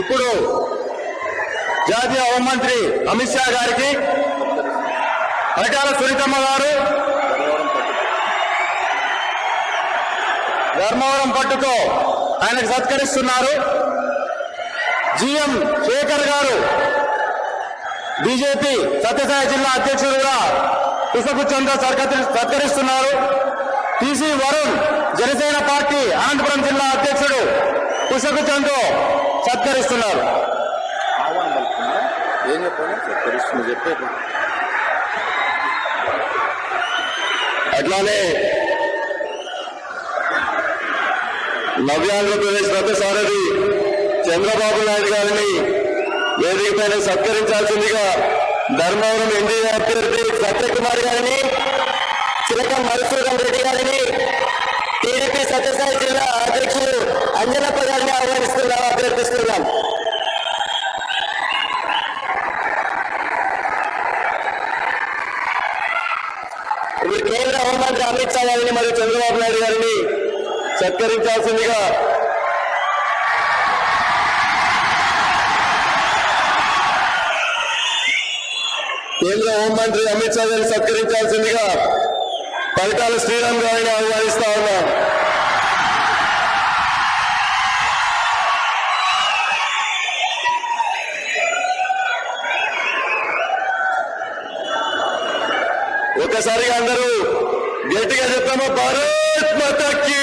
ఇప్పుడు జాతీయ హోంమంత్రి అమిత్ షా గారికి అధికార సునీతమ్మ గారు ధర్మవరం పట్టుతో ఆయనకు సత్కరిస్తున్నారు. జీఎం శేఖర్ గారు బీజేపీ సత్యసాయి జిల్లా అధ్యక్షులుగా ఇసకు సత్కరిస్తున్నారు. టీసీ వరుణ్ జనసేన పార్టీ అనంతపురం జిల్లా అధ్యక్షుడు పుష్పగుచ్చంతో సత్కరిస్తున్నారు. ఆహ్వానం పలుకుతుందా ఏం చెప్పాలి? తెలుస్తుంది చెప్పేది అట్లానే నవ్యాంధ్రప్రదేశ్ రథ సారథి చంద్రబాబు నాయుడు గారిని వేదిక పైన సత్కరించాల్సిందిగా ధర్మవరం ఎన్డీఏ అభ్యర్థి సత్యకుమార్ గారిని చిలక మధుసూదన్ రెడ్డి గారిని సత్యసాయి జిల్లా అధ్యక్షులు అంజనప్ప గారిని ఆహ్వానిస్తున్నాం అభ్యర్థిస్తున్నాం. కేంద్ర హోంమంత్రి అమిత్ షా గారిని మరియు చంద్రబాబు నాయుడు గారిని సత్కరించాల్సిందిగా కేంద్ర హోంమంత్రి అమిత్ షా గారిని సత్కరించాల్సిందిగా పరిటాల శ్రీరామ్ గారిని ఆహ్వానిస్తా ఉన్నాం. ఒకసారి అందరూ గట్టిగా చెప్తామా భారత్ మాతకి!